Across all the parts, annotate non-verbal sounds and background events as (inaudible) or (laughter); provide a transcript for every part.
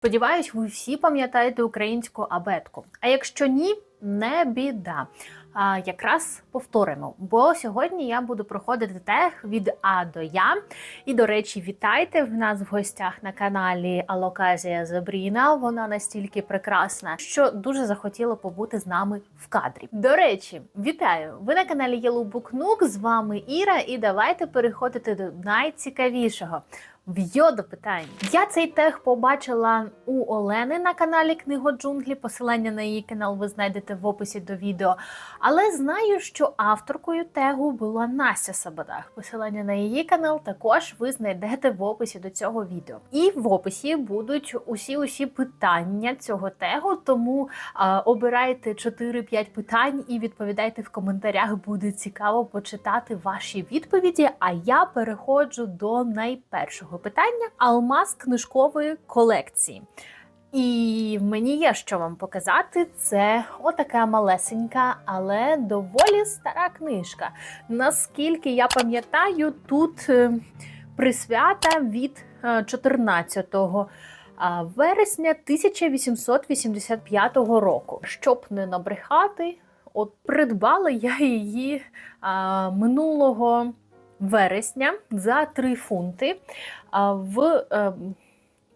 Сподіваюсь, ви всі пам'ятаєте українську абетку. А якщо ні, не біда. А, якраз повторимо. Бо сьогодні я буду проходити тег від А до Я. І, до речі, вітайте в нас в гостях на каналі Алоказія Забріна. Вона настільки прекрасна, що дуже захотіла побути з нами в кадрі. До речі, вітаю! Ви на каналі Yellow Book Nook, З вами Іра, і давайте переходити до найцікавішого. В'йо до питань. Я цей тег побачила у Олени на каналі Книго Джунглі. Посилання на її канал ви знайдете в описі до відео. Але знаю, що авторкою тегу була Настя Сабадах. Посилання на її канал також ви знайдете в описі до цього відео. І в описі будуть усі усі питання цього тегу. Тому а, обирайте 4-5 питань і відповідайте в коментарях. Буде цікаво почитати ваші відповіді. А я переходжу до найпершого питання: алмаз книжкової колекції. І мені є що вам показати. Це отака малесенька, але доволі стара книжка. Наскільки я пам'ятаю, тут е, присвята від е, 14 вересня 1885 року. Щоб не набрехати, от придбала я її минулого вересня за 3 фунти в е,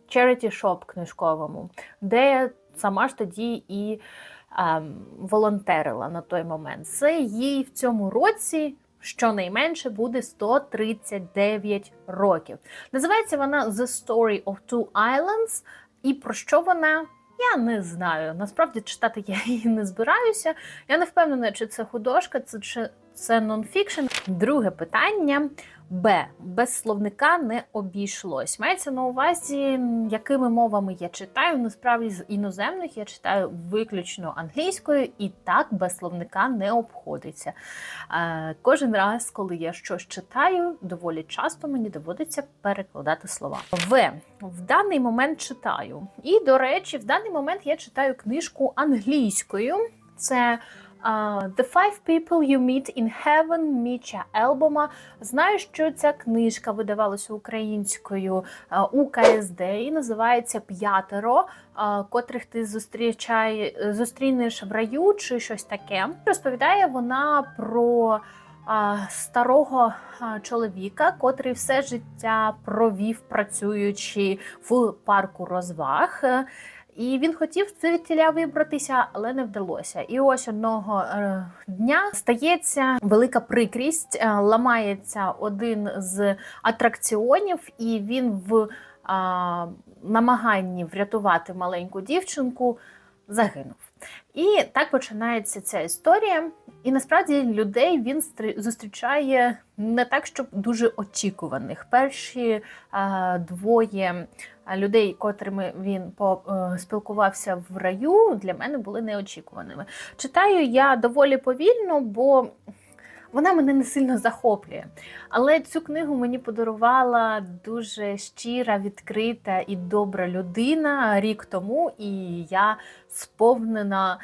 charity shop книжковому, де я сама ж тоді і ем, волонтерила на той момент. Це їй в цьому році. Щонайменше буде 139 років. Називається вона The Story of Two Islands. І про що вона? Я не знаю. Насправді читати я її не збираюся. Я не впевнена, чи це художка, це чи це нонфікшн. Друге питання. Б. Без словника не обійшлось. Мається на увазі, якими мовами я читаю. Насправді з іноземних я читаю виключно англійською, і так без словника не обходиться. Е, кожен раз, коли я щось читаю, доволі часто мені доводиться перекладати слова. В. В даний момент читаю. І, до речі, в даний момент я читаю книжку англійською. Це The Five People You Meet in Heaven Міча Елбома. Знаю, що ця книжка видавалася українською у КСД і називається П'ятеро, котрих ти зустрічає, зустрінеш в раю чи щось таке. Розповідає вона про старого чоловіка, котрий все життя провів, працюючи в парку розваг. І він хотів звідтіля вибратися, але не вдалося. І ось одного е, дня стається велика прикрість, е, ламається один з атракціонів, і він в е, намаганні врятувати маленьку дівчинку загинув. І так починається ця історія. І насправді людей він зустрічає не так, щоб дуже очікуваних. Перші а, двоє людей, котрими він спілкувався в раю, для мене були неочікуваними. Читаю я доволі повільно, бо вона мене не сильно захоплює. Але цю книгу мені подарувала дуже щира, відкрита і добра людина рік тому, і я сповнена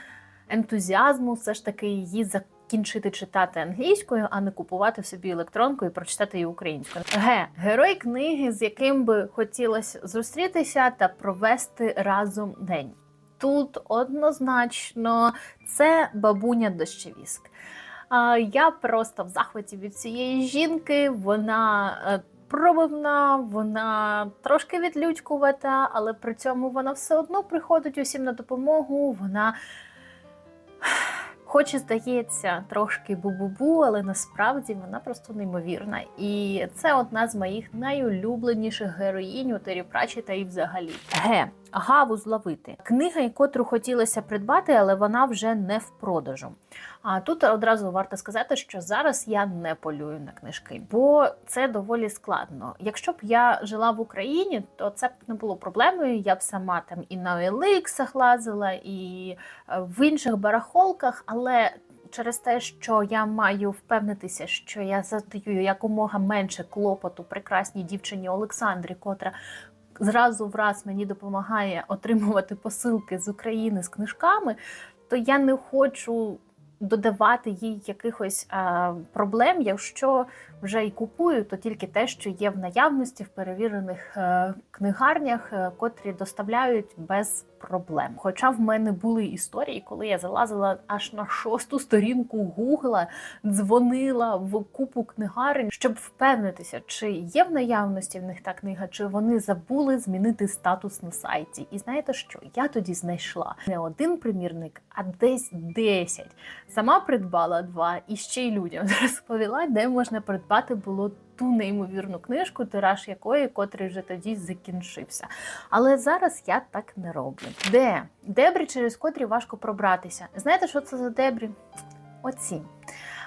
ентузіазму все ж таки її закінчити читати англійською, а не купувати собі електронку і прочитати її українською. Г. Герой книги, з яким би хотілося зустрітися та провести разом день. Тут однозначно це бабуня дощевіск. Я просто в захваті від цієї жінки. Вона е, пробивна, вона трошки відлюдькувата, але при цьому вона все одно приходить усім на допомогу. Вона Хоч і здається трошки бу-бу-бу, але насправді вона просто неймовірна. І це одна з моїх найулюбленіших героїнь у Тері Прачета і взагалі. Ге, Гаву зловити. Книга, котру хотілося придбати, але вона вже не в продажу. А тут одразу варто сказати, що зараз я не полюю на книжки, бо це доволі складно. Якщо б я жила в Україні, то це б не було проблемою. Я б сама там і на Еликсах лазила, і в інших барахолках, але. Через те, що я маю впевнитися, що я задаю якомога менше клопоту прекрасній дівчині Олександрі, котра зразу в раз мені допомагає отримувати посилки з України з книжками, то я не хочу додавати їй якихось е, проблем, якщо вже і купую, то тільки те, що є в наявності в перевірених е, книгарнях, е, котрі доставляють без проблем. Хоча в мене були історії, коли я залазила аж на шосту сторінку Гугла, дзвонила в купу книгарень, щоб впевнитися, чи є в наявності в них та книга, чи вони забули змінити статус на сайті. І знаєте що? Я тоді знайшла не один примірник, а десь 10. Сама придбала два і ще й людям (laughs) розповіла, де можна придбати було ту неймовірну книжку, тираж якої, котрий вже тоді закінчився. Але зараз я так не роблю. Де? Дебрі, через котрі важко пробратися. Знаєте, що це за дебрі? Оці.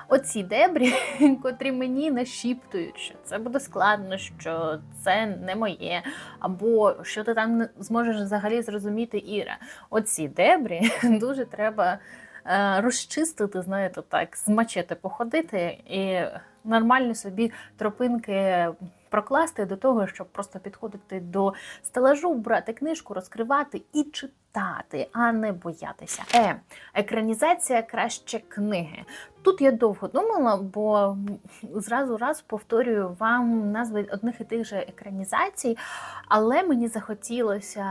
Оці дебрі, (laughs) котрі мені нашіптують, що це буде складно, що це не моє, або що ти там зможеш взагалі зрозуміти Іра. Оці дебрі (laughs) дуже треба е, розчистити, знаєте, так, з мачете походити і нормальні собі тропинки прокласти до того, щоб просто підходити до стелажу, брати книжку, розкривати і читати, а не боятися. Е, екранізація краще книги. Тут я довго думала, бо зразу раз повторюю вам назви одних і тих же екранізацій, але мені захотілося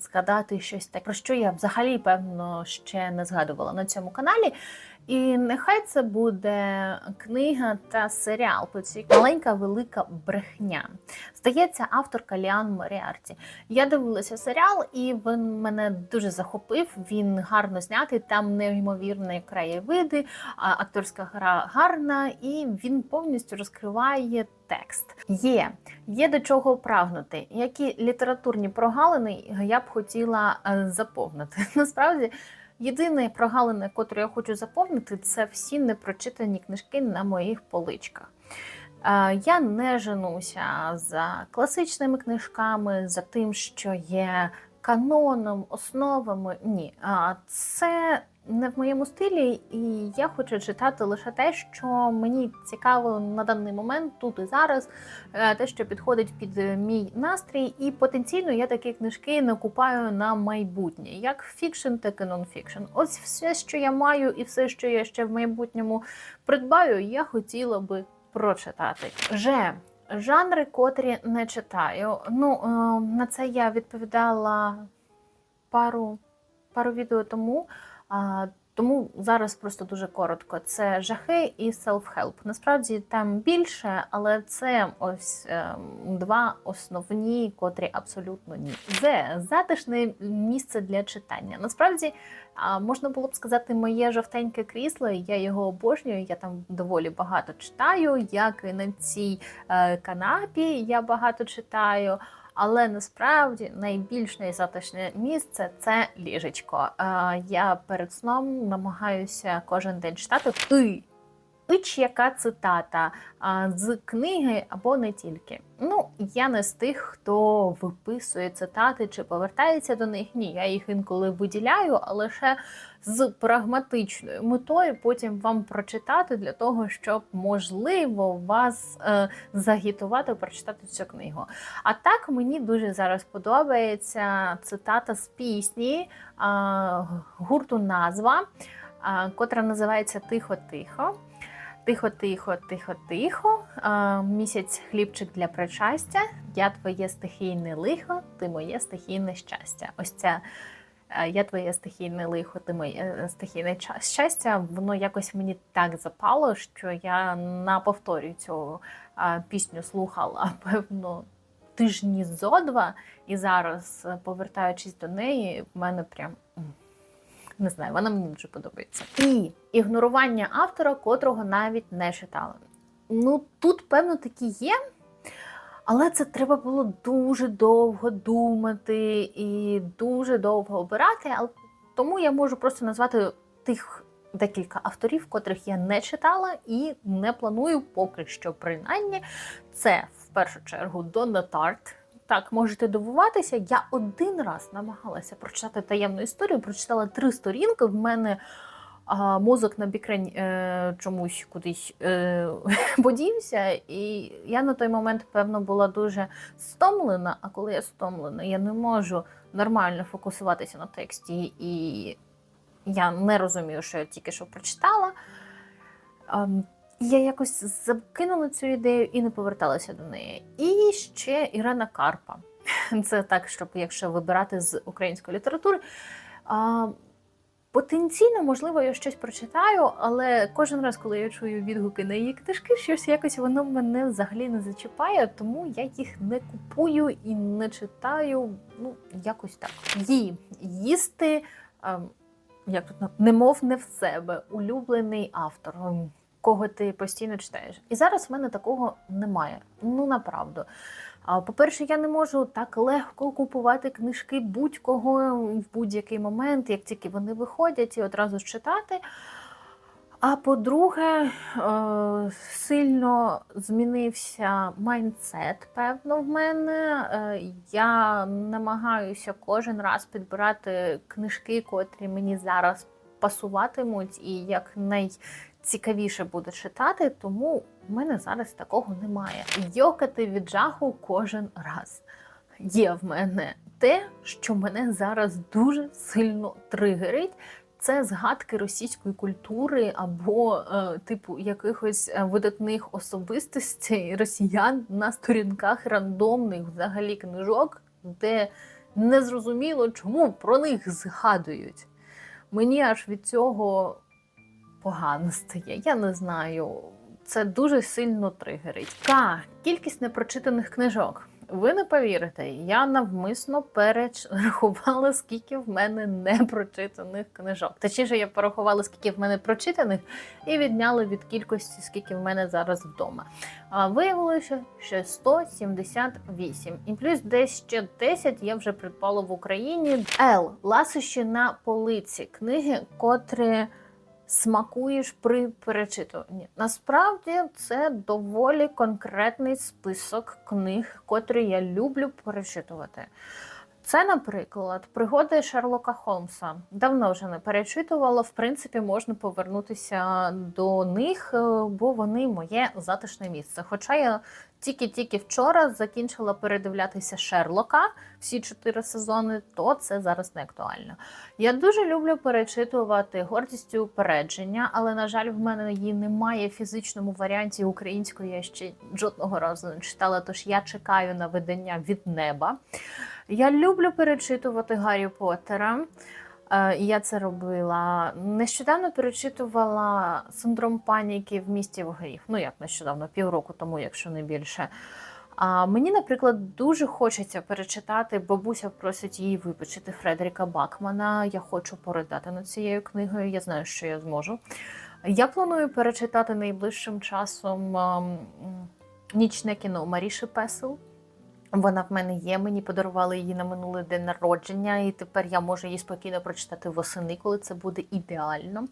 згадати щось таке, про що я взагалі, певно, ще не згадувала на цьому каналі. І нехай це буде книга та серіал по цій маленька велика брехня. Здається, авторка Ліан Моріарті. Я дивилася серіал, і він мене дуже захопив. Він гарно знятий, там неймовірні краєвиди, акторська гра гарна, і він повністю розкриває текст. Є, є до чого прагнути. Які літературні прогалини я б хотіла е, заповнити. (laughs) Насправді. Єдине прогалини, яке я хочу заповнити, це всі непрочитані книжки на моїх поличках. Е, Я не женуся за класичними книжками, за тим, що є каноном, основами. Ні, це не в моєму стилі, і я хочу читати лише те, що мені цікаво на даний момент, тут і зараз, е, те, що підходить під е, мій настрій, і потенційно я такі книжки накупаю на майбутнє, як фікшн, так і нонфікшн. Ось все, що я маю, і все, що я ще в майбутньому придбаю, я хотіла би прочитати. Же жанри, котрі не читаю. Ну е, на це я відповідала пару, пару відео тому. Тому зараз просто дуже коротко. Це жахи і self-help. Насправді там більше, але це ось е, два основні, котрі абсолютно ні. Це затишне місце для читання. Насправді можна було б сказати, моє жовтеньке крісло. Я його обожнюю. Я там доволі багато читаю. Як і на цій е, канапі я багато читаю. Але насправді найбільш найзатишне місце це ліжечко. Е, Я перед сном намагаюся кожен день читати «И». Іч яка цитата з книги або не тільки. Ну, я не з тих, хто виписує цитати чи повертається до них. Ні, я їх інколи виділяю, але ще з прагматичною метою потім вам прочитати для того, щоб можливо вас е, загітувати прочитати цю книгу. А так мені дуже зараз подобається цитата з пісні е, гурту назва, е, котра називається Тихо-тихо. Тихо, тихо, тихо, тихо. А, місяць хлібчик для причастя. Я твоє стихійне лихо, ти моє стихійне щастя. Ось ця е, я твоє стихійне лихо, ти моє е, стихійне щастя. Воно якось мені так запало, що я на повторі цю пісню слухала, (laughs) певно, тижні зо два. І зараз, повертаючись до неї, в мене прям. Не знаю, вона мені дуже подобається. І ігнорування автора, котрого навіть не читала. Ну, тут, певно, такі є, але це треба було дуже довго думати і дуже довго обирати. Тому я можу просто назвати тих декілька авторів, котрих я не читала і не планую поки що, принаймні. Це в першу чергу Донна Тарт. Так, можете дивуватися. Я один раз намагалася прочитати таємну історію, прочитала три сторінки. В мене а, мозок на бікрень е, чомусь кудись е, (laughs) подівся, і я на той момент, певно, була дуже стомлена. А коли я стомлена, я не можу нормально фокусуватися на тексті, і я не розумію, що я тільки що прочитала. Я якось закинула цю ідею і не поверталася до неї. І ще Ірена Карпа. (laughs) Це так, щоб якщо вибирати з української літератури. А, Потенційно, можливо, я щось прочитаю, але кожен раз, коли я чую відгуки на її книжки, щось якось воно мене взагалі не зачіпає, тому я їх не купую і не читаю. Ну, якось так. Її їсти, ем, як тут немов не в себе, улюблений автор, кого ти постійно читаєш. І зараз в мене такого немає. Ну, направду. По-перше, я не можу так легко купувати книжки будь-кого в будь-який момент, як тільки вони виходять, і одразу ж читати. А по-друге, е, сильно змінився майндсет, певно, в мене. Е, Я намагаюся кожен раз підбирати книжки, котрі мені зараз пасуватимуть, і як найцікавіше буде читати, тому в мене зараз такого немає. Йокати від жаху кожен раз. Є в мене те, що мене зараз дуже сильно тригерить. Це згадки російської культури або е, типу якихось е, видатних особистостей росіян на сторінках рандомних взагалі книжок, де незрозуміло, чому про них згадують. Мені аж від цього погано стає. Я не знаю. Це дуже сильно тригерить. Та кількість непрочитаних книжок. Ви не повірите, я навмисно перерахувала, скільки в мене непрочитаних книжок. Точніше, я порахувала, скільки в мене прочитаних, і відняла від кількості, скільки в мене зараз вдома. А виявилося, що 178. І плюс десь ще 10 я вже придбала в Україні. Л. Ласощі на полиці. Книги, котрі смакуєш при перечитуванні. Насправді це доволі конкретний список книг, котрі я люблю перечитувати. Це, наприклад, пригоди Шерлока Холмса. Давно вже не перечитувала. В принципі, можна повернутися до них, е, бо вони моє затишне місце. Хоча я тільки-тільки вчора закінчила передивлятися Шерлока всі чотири сезони, то це зараз не актуально. Я дуже люблю перечитувати гордість і упередження, але, на жаль, в мене її немає в фізичному варіанті української. Я ще жодного разу не читала, тож я чекаю на видання від неба. Я люблю перечитувати Гаррі Поттера. Е, і Я це робила. Нещодавно перечитувала синдром паніки в місті вогрів. Ну як нещодавно, півроку тому, якщо не більше. А мені, наприклад, дуже хочеться перечитати. Бабуся просить її вибачити Фредеріка Бакмана. Я хочу поридати над цією книгою. Я знаю, що я зможу. Я планую перечитати найближчим часом ем, нічне кіно Маріші Песел. Вона в мене є. Мені подарували її на минулий день народження, і тепер я можу її спокійно прочитати восени, коли це буде ідеально.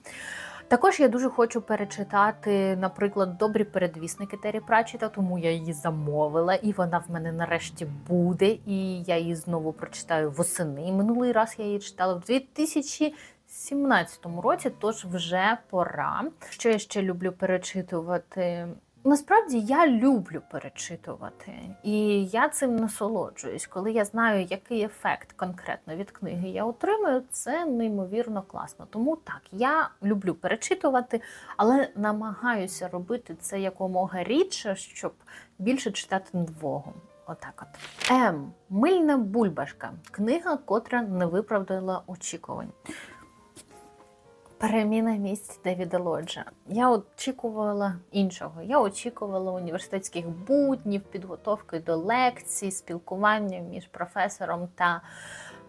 Також я дуже хочу перечитати, наприклад, добрі передвісники Террі Пратчета, тому я її замовила, і вона в мене нарешті буде. І я її знову прочитаю восени. Минулий раз я її читала в 2017 році, тож вже пора. Що я ще люблю перечитувати? Насправді я люблю перечитувати, і я цим насолоджуюсь. Коли я знаю, який ефект конкретно від книги я отримую, це неймовірно класно. Тому так, я люблю перечитувати, але намагаюся робити це якомога рідше, щоб більше читати нового. Отак от. М. Мильна бульбашка. Книга, котра не виправдала очікувань. Переміна місць Девіда Лоджа. Я очікувала іншого. Я очікувала університетських буднів, підготовки до лекцій, спілкування між професором та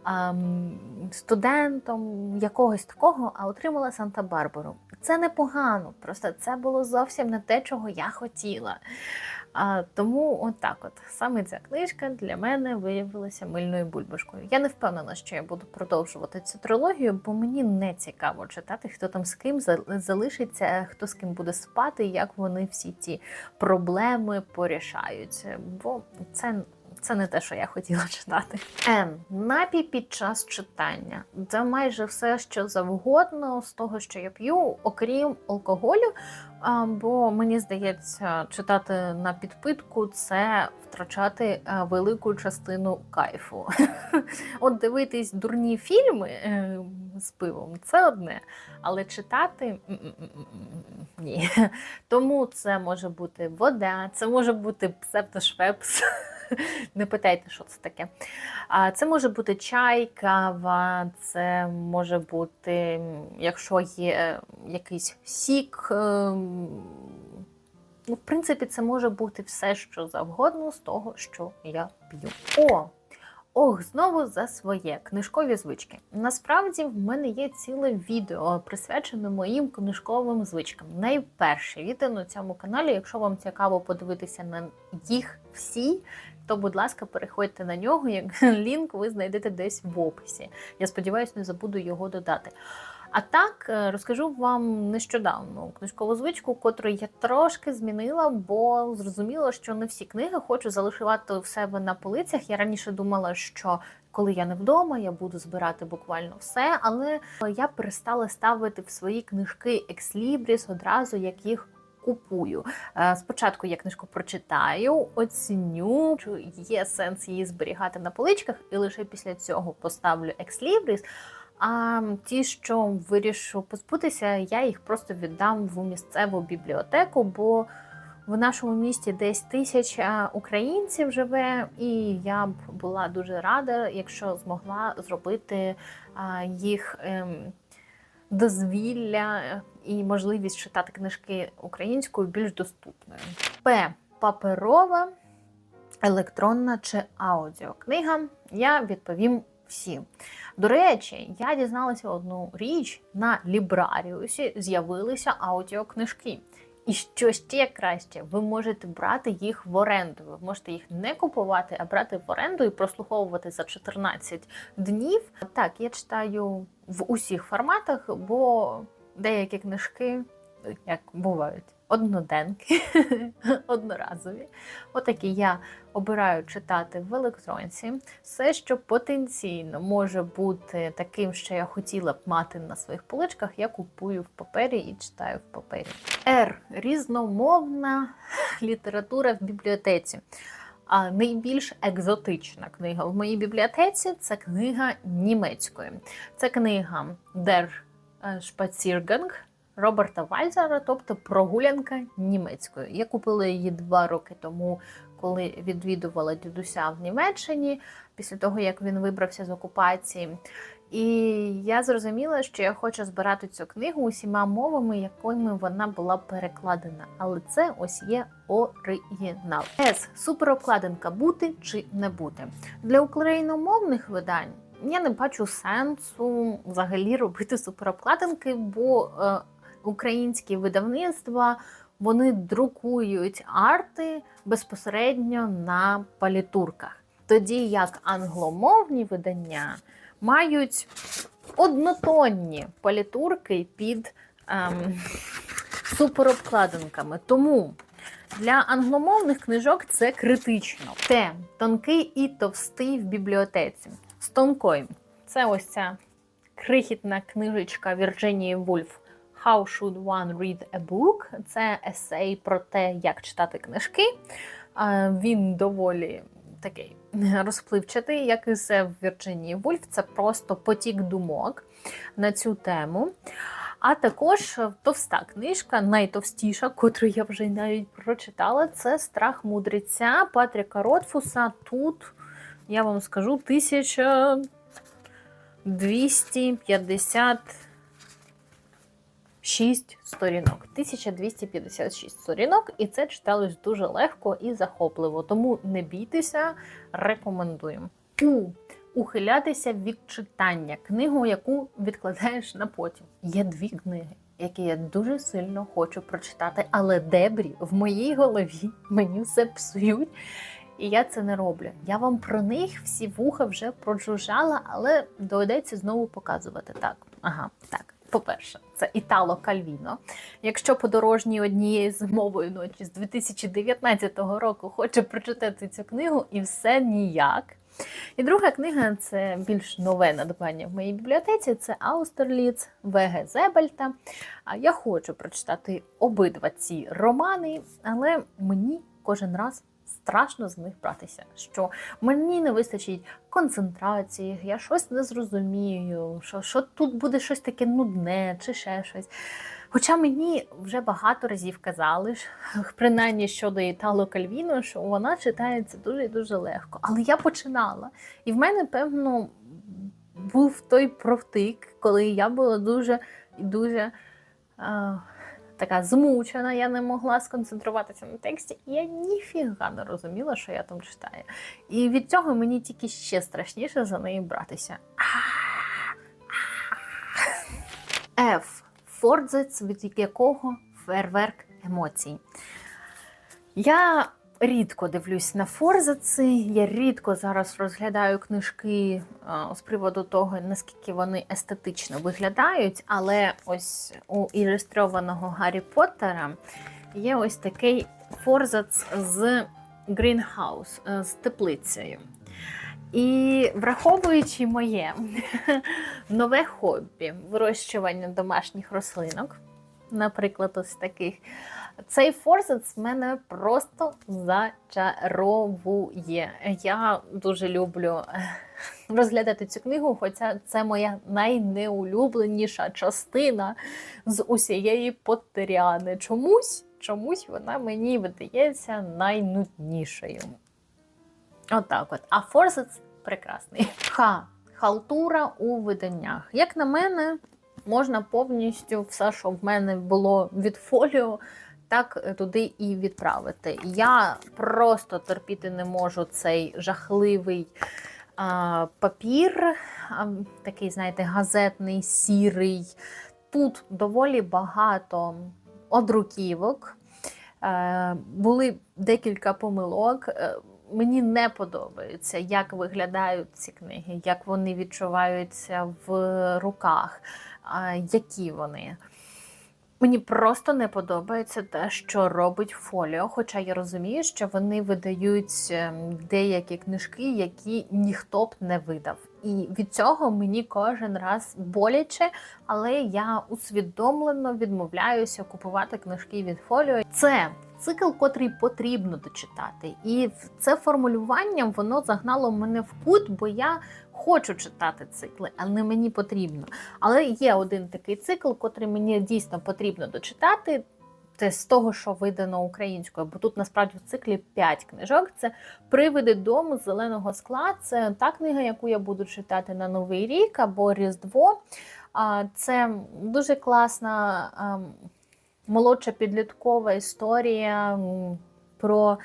ем, студентом, якогось такого, а отримала Санта-Барбару. Це непогано, просто це було зовсім не те, чого я хотіла. А, тому отак от саме ця книжка для мене виявилася мильною бульбашкою. Я не впевнена, що я буду продовжувати цю трилогію, бо мені не цікаво читати, хто там з ким залишиться, хто з ким буде спати, як вони всі ці проблеми порішають. Бо це. Це не те, що я хотіла читати. Н. Напій під час читання. Це майже все, що завгодно з того, що я п'ю, окрім алкоголю. Бо мені здається, читати на підпитку це втрачати е, велику частину кайфу. (laughs) От дивитись дурні фільми е, з пивом це одне, але читати ні. (laughs) Тому це може бути вода, це може бути псевдошвепс. (laughs) Не питайте, що це таке. Це може бути чай, кава, це може бути, якщо є якийсь сік. ем, Ну, в принципі, це може бути все, що завгодно з того, що я п'ю. О! Ох, знову за своє книжкові звички. Насправді в мене є ціле відео присвячене моїм книжковим звичкам. Найперше відео на цьому каналі. Якщо вам цікаво подивитися на їх всі, то, будь ласка, переходьте на нього. Як (laughs) лінк ви знайдете десь в описі. Я сподіваюся, не забуду його додати. А так е, розкажу вам нещодавно книжкову звичку, котру я трошки змінила, бо зрозуміла, що не всі книги хочу залишувати в себе на полицях. Я раніше думала, що коли я не вдома, я буду збирати буквально все, але я перестала ставити в свої книжки екслібріс одразу, як їх. Купую. Е, Спочатку я книжку прочитаю, оціню, чи є сенс її зберігати на поличках, і лише після цього поставлю екслібріс. А ті, що вирішу позбутися, я їх просто віддам в місцеву бібліотеку, бо в нашому місті десь тисяча українців живе, і я б була дуже рада, якщо змогла зробити їх ем, дозвілля і можливість читати книжки українською більш доступною. П. Паперова, електронна чи аудіокнига. Я відповім всі. До речі, я дізналася одну річ: на Лібраріусі з'явилися аудіокнижки. І що ще краще, ви можете брати їх в оренду. Ви можете їх не купувати, а брати в оренду і прослуховувати за 14 днів. Так, я читаю в усіх форматах, бо деякі книжки, як бувають, одноденки, (laughs) одноразові. Отакі я обираю читати в електронці. Все, що потенційно може бути таким, що я хотіла б мати на своїх поличках, я купую в папері і читаю в папері. Р. Різномовна (laughs) література в бібліотеці. А найбільш екзотична книга в моїй бібліотеці це книга німецькою. Це книга Der Spaziergang Роберта Вальзера, тобто прогулянка німецькою. Я купила її два роки тому, коли відвідувала дідуся в Німеччині, після того як він вибрався з окупації. І я зрозуміла, що я хочу збирати цю книгу усіма мовами, якими вона була перекладена. Але це ось є оригінал. С. Суперобкладинка бути чи не бути. Для україномовних видань я не бачу сенсу взагалі робити суперобкладинки, бо е, українські видавництва вони друкують арти безпосередньо на палітурках. Тоді як англомовні видання мають однотонні палітурки під ем, суперобкладинками. Тому для англомовних книжок це критично. Те тонкий і товстий в бібліотеці. З тонкою. Це ось ця крихітна книжечка Вірджинії Вульф How should one read a book? Це есей про те, як читати книжки. Він доволі такий (laughs) розпливчатий, як і все в Вірджинії Вульф. Це просто потік думок на цю тему. А також товста книжка, найтовстіша, котру я вже навіть прочитала, це Страх мудреця Патріка Ротфуса. Тут, я вам скажу, 1250 6 сторінок, 1256 сторінок, і це читалось дуже легко і захопливо. Тому не бійтеся, рекомендуємо. Ухилятися від читання, книгу, яку відкладаєш на потім. Є дві книги, які я дуже сильно хочу прочитати, але дебрі в моїй голові мені все псують. І я це не роблю. Я вам про них всі вуха вже проджужжала, але доведеться знову показувати. Так, ага, так. По-перше, це Італо Кальвіно. Якщо подорожній однієї зимової ночі з 2019 року хоче прочитати цю книгу, і все ніяк. І друга книга це більш нове надбання в моїй бібліотеці. Це Аустерліц В.Г. Зебельта. Я хочу прочитати обидва ці романи, але мені кожен раз страшно з них братися. Що мені не вистачить концентрації, я щось не зрозумію, що, що тут буде щось таке нудне чи ще щось. Хоча мені вже багато разів казали, (laughs) принаймні щодо Італо Кальвіно, що вона читається дуже і дуже легко. Але я починала. І в мене, певно, був той провтик, коли я була дуже і дуже а, така змучена, я не могла сконцентруватися на тексті, і я ніфіга не розуміла, що я там читаю. І від цього мені тільки ще страшніше за неї братися. F. Фордзець, від якого фейерверк емоцій. Я рідко дивлюсь на форзаци, я рідко зараз розглядаю книжки з приводу того, наскільки вони естетично виглядають, але ось у ілюстрованого Гаррі Поттера є ось такий форзац з Грінхаус, е, з теплицею. І враховуючи моє (laughs) нове хобі вирощування домашніх рослинок, наприклад, ось таких, цей форзац мене просто зачаровує. Я дуже люблю е, (laughs) розглядати цю книгу, хоча це моя найнеулюбленіша частина з усієї Поттеріани. Чомусь, чомусь вона мені видається найнуднішою. Отак от. А форзац прекрасний. Ха. Халтура у виданнях. Як на мене, можна повністю все, що в мене було від фоліо, так туди і відправити. Я просто терпіти не можу цей жахливий а, папір, а, такий, знаєте, газетний, сірий. Тут доволі багато одруківок. Е, були декілька помилок. Е, Мені не подобається, як виглядають ці книги, як вони відчуваються в руках, які вони. Мені просто не подобається те, що робить фоліо. Хоча я розумію, що вони видають ем, деякі книжки, які ніхто б не видав. І від цього мені кожен раз боляче, але я усвідомлено відмовляюся купувати книжки від фоліо. Це цикл, котрий потрібно дочитати. І це формулювання воно загнало мене в кут, бо я хочу читати цикли, але мені потрібно. Але є один такий цикл, котрий мені дійсно потрібно дочитати. Це з того, що видано українською, бо тут насправді в циклі 5 книжок. Це Привиди дому зеленого скла. Це та книга, яку я буду читати на Новий рік або Різдво. Це дуже класна ем, молодша підліткова історія про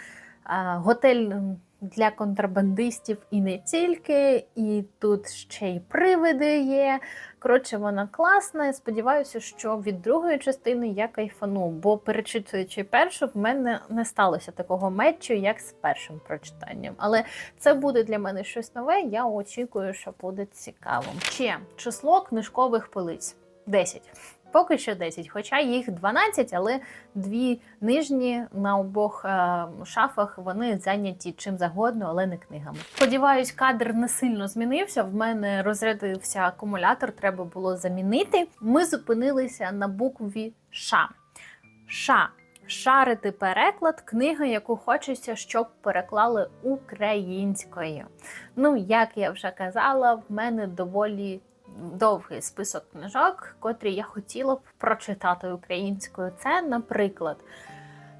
готель для контрабандистів і не тільки. І тут ще й привиди є. Коротше, вона класна. Сподіваюся, що від другої частини я кайфану, бо перечитуючи першу, в мене не сталося такого метчу, як з першим прочитанням. Але це буде для мене щось нове. Я очікую, що буде цікаво. Ще число книжкових полиць 10. Поки що 10, хоча їх 12, але дві нижні на обох е, шафах вони зайняті чим загодно, але не книгами. Сподіваюсь, кадр не сильно змінився. В мене розрядився акумулятор, треба було замінити. Ми зупинилися на букві Ш. Ш. Шарити переклад, книга, яку хочеться, щоб переклали українською. Ну, як я вже казала, в мене доволі довгий список книжок, котрі я хотіла б прочитати українською. Це, наприклад,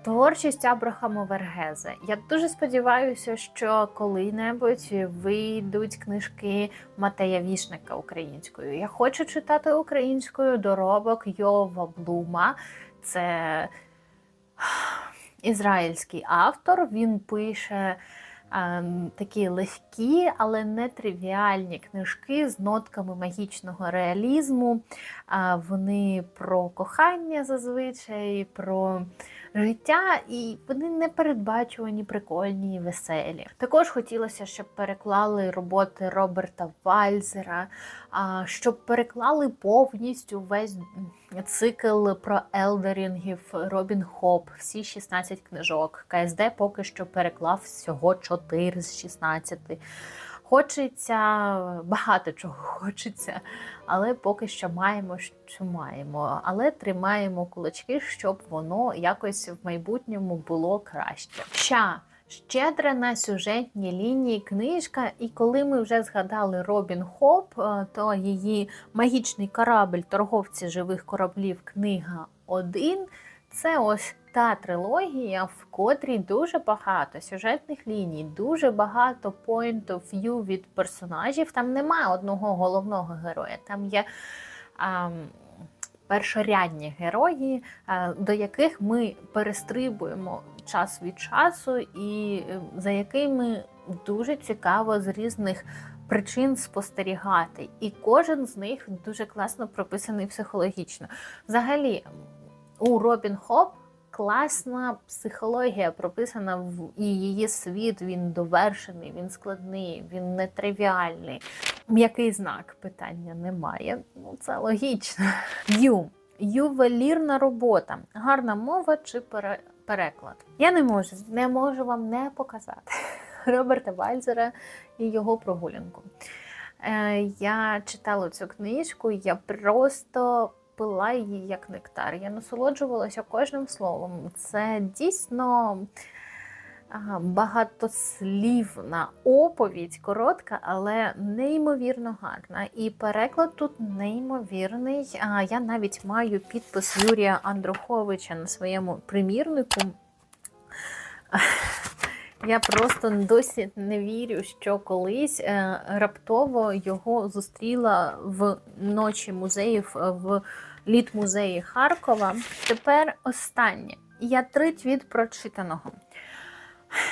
творчість Абрахама Вергезе. Я дуже сподіваюся, що коли-небудь вийдуть книжки Матея Вішника українською. Я хочу читати українською доробок Йова Блума. Це (sighs) ізраїльський автор. Він пише. Ем, такі легкі, але не тривіальні книжки з нотками магічного реалізму. Вони про кохання зазвичай, про життя, і вони не передбачувані, прикольні і веселі. Також хотілося, щоб переклали роботи Роберта Вальзера, щоб переклали повністю весь цикл про елдерінгів Робін Хоп, всі 16 книжок. КСД поки що переклав всього 4 з 16. Хочеться багато чого (laughs) хочеться, але поки що маємо, що маємо. Але тримаємо кулачки, щоб воно якось в майбутньому було краще. Ща Щедра на сюжетні лінії книжка, і коли ми вже згадали Робін Хоп, е, то її магічний корабль торговці живих кораблів, книга 1 це ось та трилогія, в котрій дуже багато сюжетних ліній, дуже багато point of view від персонажів. Там немає одного головного героя, там є. А, першорядні герої, е, до яких ми перестрибуємо час від часу, і е, за якими дуже цікаво з різних причин спостерігати. І кожен з них дуже класно прописаний психологічно. Взагалі, у Робін Хоп. Класна психологія прописана в і її світ. Він довершений, він складний, він нетривіальний. М'який знак питання немає. Ну це логічно. Ю. Ювелірна робота. Гарна мова чи пере... переклад. Я не можу, не можу вам не показати (laughs) Роберта Бальзера і його прогулянку. Е, я читала цю книжку, я просто пила її як нектар. Я насолоджувалася кожним словом. Це дійсно багатослівна оповідь, коротка, але неймовірно гарна. І переклад тут неймовірний. Я навіть маю підпис Юрія Андруховича на своєму примірнику. Я просто досі не вірю, що колись е, раптово його зустріла в ночі музеїв е, в літ-музеї Харкова. Тепер останнє. Ятрить від прочитаного.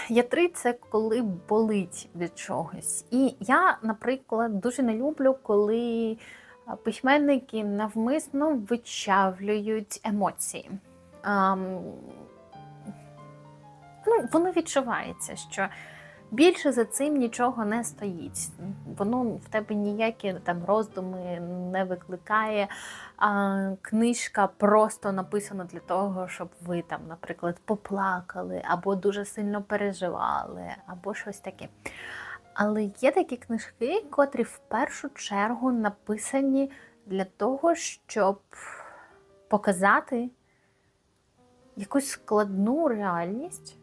Ятрить це коли болить від чогось. І я, наприклад, дуже не люблю, коли письменники навмисно вичавлюють емоції. Ну, воно відчувається, що більше за цим нічого не стоїть. Воно в тебе ніякі там роздуми не викликає. А, Книжка просто написана для того, щоб ви там, наприклад, поплакали, або дуже сильно переживали, або щось таке. Але є такі книжки, котрі в першу чергу написані для того, щоб показати якусь складну реальність.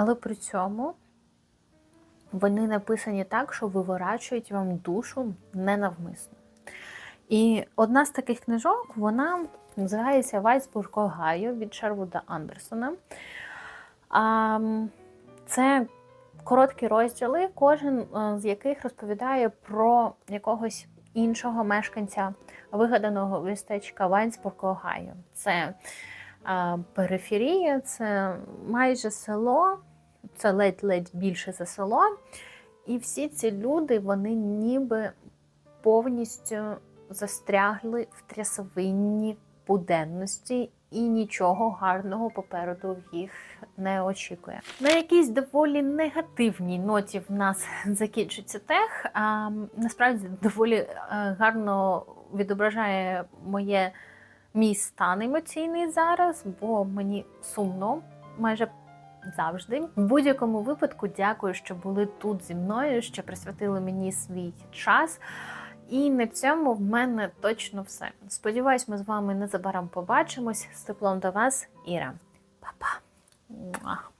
Але при цьому вони написані так, що виворачують вам душу ненавмисно. І одна з таких книжок, вона називається Вайсбург Огайо від Шервуда Андерсона. Це короткі розділи, кожен з яких розповідає про якогось іншого мешканця вигаданого містечка Вайнсбург Огайо. Це периферія, це майже село, це ледь-ледь більше за село. І всі ці люди, вони ніби повністю застрягли в трясовинні буденності, і нічого гарного попереду їх не очікує. На якійсь доволі негативній ноті в нас (laughs) закінчиться тех. А насправді доволі гарно відображає моє мій стан емоційний зараз, бо мені сумно майже завжди. В будь-якому випадку дякую, що були тут зі мною, що присвятили мені свій час. І на цьому в мене точно все. Сподіваюсь, ми з вами незабаром побачимось. З теплом до вас, Іра. Па-па!